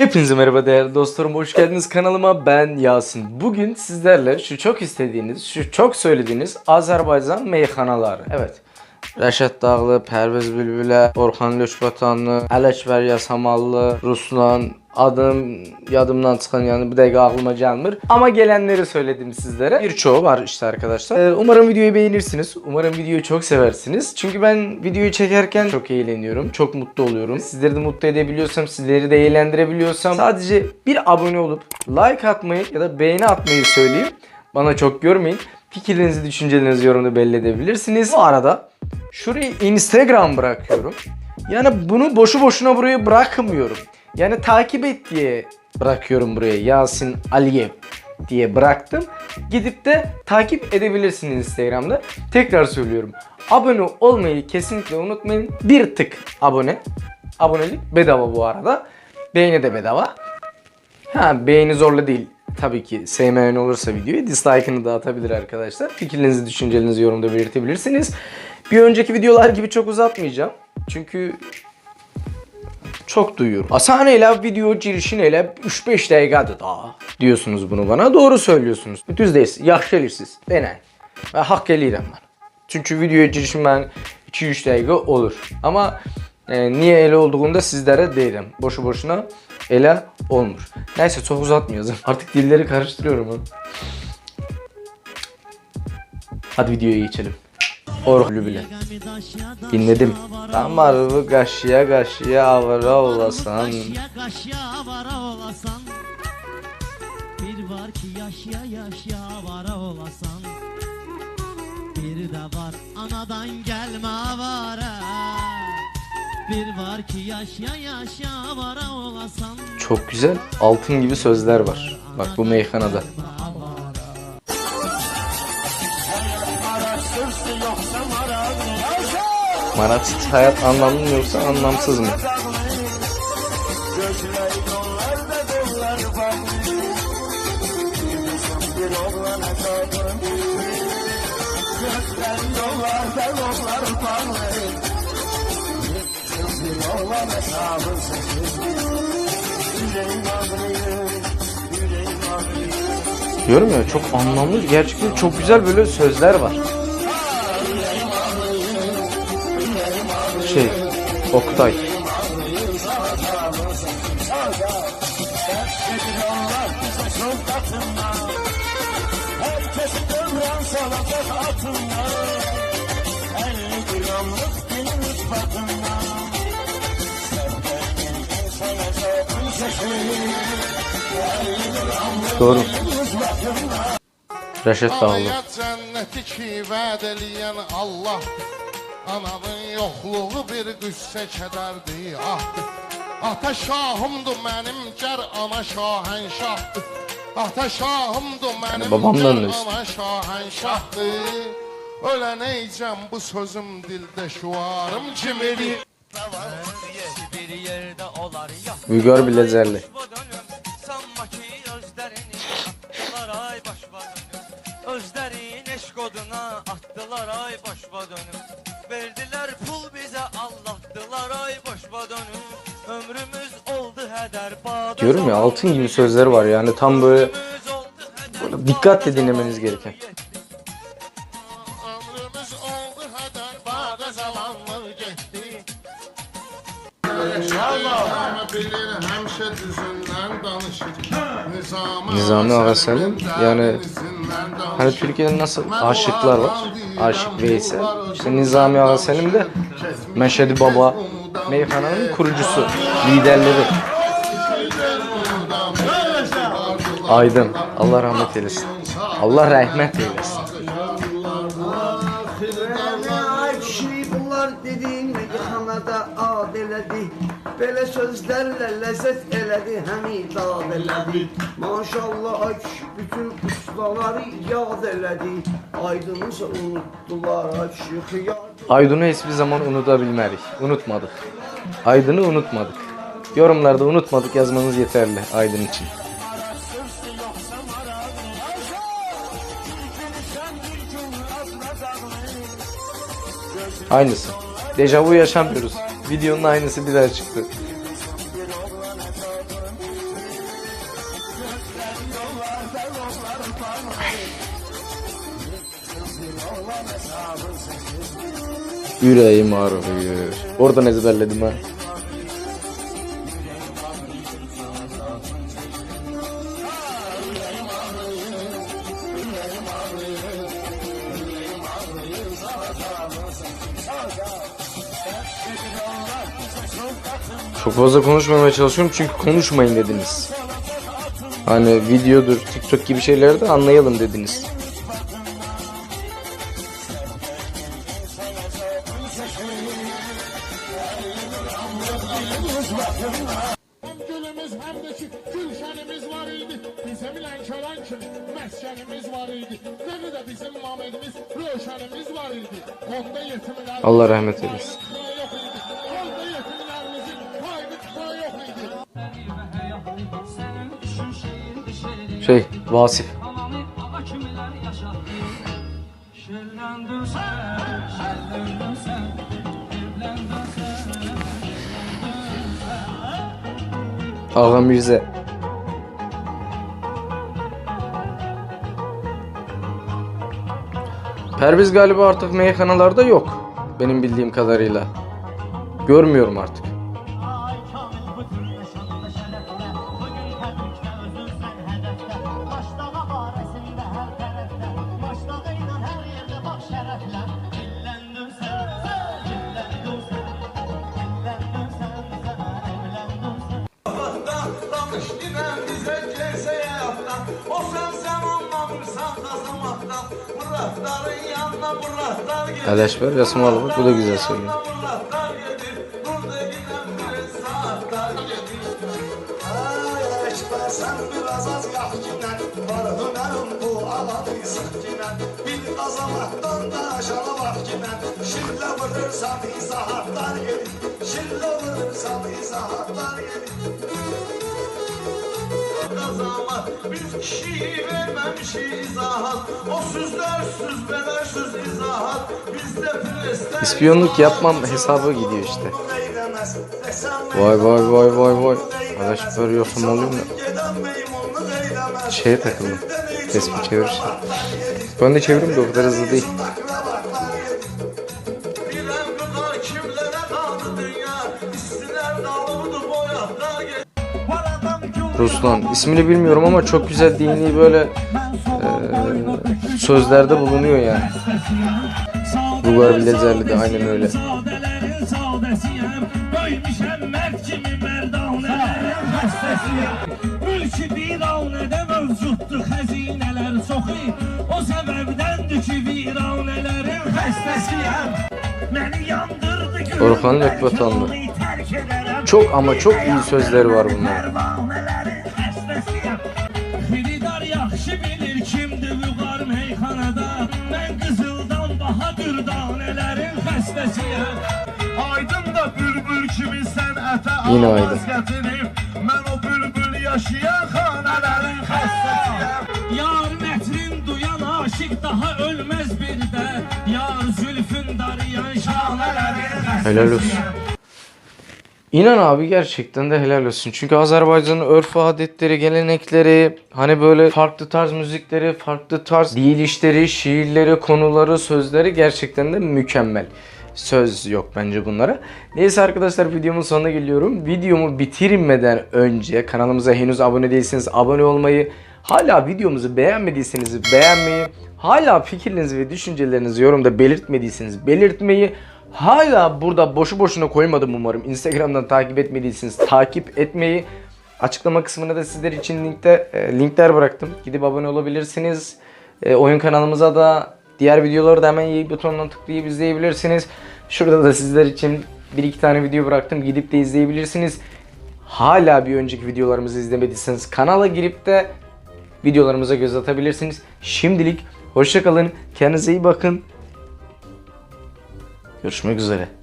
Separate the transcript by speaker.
Speaker 1: Hepinize merhaba değerli dostlarım. Hoş geldiniz kanalıma. Ben Yasin. Bugün sizlerle şu çok istediğiniz, şu çok söylediğiniz Azerbaycan meyxanaları. Evet. Rəşad Dağlı, Pərviz Bülbülə, Orxan Löşbatanlı, Ələkbər Yasamallı, Ruslan, adım yadımdan çıxan yani bir dəqiqə ağlıma gəlmir. Ama gelenleri söyledim sizlere. Birçoğu var işte arkadaşlar. Ee, umarım videoyu beğenirsiniz. Umarım videoyu çok seversiniz. Çünkü ben videoyu çekerken çok eğleniyorum. Çok mutlu oluyorum. Sizleri de mutlu edebiliyorsam, sizleri de eğlendirebiliyorsam sadece bir abone olup like atmayı ya da beğeni atmayı söyleyeyim. Bana çok görmeyin. Fikirlerinizi, düşüncelerinizi yorumda belli edebilirsiniz. Bu arada şuraya Instagram bırakıyorum. Yani bunu boşu boşuna buraya bırakmıyorum. Yani takip et diye bırakıyorum buraya Yasin Aliyev diye bıraktım. Gidip de takip edebilirsiniz Instagram'da. Tekrar söylüyorum. Abone olmayı kesinlikle unutmayın. Bir tık abone. Abonelik bedava bu arada. Beğeni de bedava. Ha beğeni zorla değil. Tabii ki sevmeyen olursa videoyu dislike'ını da atabilir arkadaşlar. Fikirlerinizi, düşüncelerinizi yorumda belirtebilirsiniz. Bir önceki videolar gibi çok uzatmayacağım. Çünkü çok duyuyorum. Asane ile video girişin ile 3-5 dəqiqədir daha diyorsunuz bunu bana. Doğru söylüyorsunuz. Düz deyilsiz. Yaxşı elirsiniz. Denən. Və haqq eləyirəm mən. Çünki videoya girişim mən 2-3 dəqiqə olur. Amma e, niye elə olduğunu da sizlərə deyirəm. Boşu boşuna elə olmur. Neyse çok uzatmayacağım. Artık dilleri karıştırıyorum. ha. Hadi videoya geçelim. Orhulu bile. Dinledim. Olasan.
Speaker 2: Kaşıya kaşıya avara olasan Bir var ki yaşya yaşya avara olasan Bir de var anadan gelme avara Bir var ki yaşya yaşya avara olasan
Speaker 1: Çok güzel altın gibi sözler var. Bak bu meyhanada. Maratsız hayat anlamlı mı yoksa anlamsız mı? Diyorum ya çok anlamlı gerçekten çok güzel böyle sözler var. Oktay. Doğru. Reşat Dağlı.
Speaker 3: Anaya cənnəti ki vəd Allah Ananın yoxluğu bir qüssə kədərdir ahdır Ata şahımdır mənim gər ana şahənşahdır Ata şahımdır mənim gər ana şahənşahdır Ölənəycəm bu sözüm dildə şuarım kimidir
Speaker 4: bir yerde olar ya
Speaker 1: Uygar Bilezerli.
Speaker 4: dönüm sanma ki özlerini attılar ay başba dönüm. Özlerin eşk oduna attılar ay başba dönüm verdiler pul bize allattılar ay başba dönüm ömrümüz oldu heder bağda
Speaker 1: Diyorum ya altın gibi sözleri var yani tam böyle Böyle dikkatle dinlemeniz gereken.
Speaker 3: Nizami,
Speaker 1: Selim, yani. Hani Türkiye'de nasıl aşıklar var? Aşık Veysel. İşte Nizami Ağa Selim de Meşhedi Baba meyhananın kurucusu, liderleri. Aydın. Allah rahmet eylesin. Allah rahmet eylesin.
Speaker 5: Belə sözlərlə ləzzət elədi həmi dad elədi Maşallah kişi bütün ustaları yad elədi Aydınızı unutdular ay kişi xiyar
Speaker 1: Aydın'ı hiçbir zaman unutabilmedik. Unutmadık. Aydın'ı unutmadık. Yorumlarda unutmadık yazmanız yeterli Aydın için. Aynısı. Dejavu yaşamıyoruz. Videonun aynısı bir daha çıktı. Yüreğim ağrıyor. Oradan ezberledim ha. Çok fazla konuşmamaya çalışıyorum çünkü konuşmayın dediniz. Hani videodur, TikTok gibi şeyleri de anlayalım dediniz.
Speaker 3: Hem gülümüz hem
Speaker 1: Şey, Vasif. Ağa Mirze. Perviz galiba artık meyhanelarda yok. Benim bildiğim kadarıyla. Görmüyorum artık.
Speaker 6: Alanı sıkkinen Bil kazamaktan da aşağı vakkinden Şille vurursan izahatlar gelir Şille vurursan izahatlar gelir
Speaker 4: Kazamak biz kişiyi vermemişiz izahat O sözler süzmeler söz izahat Bizde presler
Speaker 1: İspiyonluk yapmam hesabı gidiyor işte. Vay vay vay vay vay. Ələşbər yoxsam oluyor mu? Şeye takıldım. Tespih çevirirsin. Ben de çeviririm de o kadar hızlı değil. Ruslan. ismini bilmiyorum ama çok güzel dini böyle eee, sözlerde bulunuyor yani. Rugar Bilezerli de aynen öyle.
Speaker 7: Mülkü viranədə O səbəbdəndir ki
Speaker 1: Çok ama çok iyi sözleri var bunların.
Speaker 7: Xanələrin xəstəsiyəm Yar mətrin duyan aşiq daha ölməz bir də Yar zülfün darayan xəstəsiyəm
Speaker 1: Helal olsun. İnan abi gerçekten de helal olsun. Çünkü Azerbaycan'ın örf adetleri, gelenekleri, hani böyle farklı tarz müzikleri, farklı tarz diyilişleri, şiirleri, konuları, sözleri gerçekten de mükemmel. Söz yok bence bunlara. Neyse arkadaşlar videomun sonuna geliyorum. Videomu bitirmeden önce kanalımıza henüz abone değilseniz abone olmayı, hala videomuzu beğenmediyseniz beğenmeyi, hala fikirlerinizi ve düşüncelerinizi yorumda belirtmediyseniz belirtmeyi, Hala burada boşu boşuna koymadım umarım. Instagram'dan takip etmediyseniz takip etmeyi. Açıklama kısmına da sizler için linkte e, linkler bıraktım. Gidip abone olabilirsiniz. E, oyun kanalımıza da diğer videoları da hemen yayın butonuna tıklayıp izleyebilirsiniz. Şurada da sizler için bir iki tane video bıraktım. Gidip de izleyebilirsiniz. Hala bir önceki videolarımızı izlemediyseniz kanala girip de videolarımıza göz atabilirsiniz. Şimdilik hoşçakalın. Kendinize iyi bakın. Görüşmek üzere.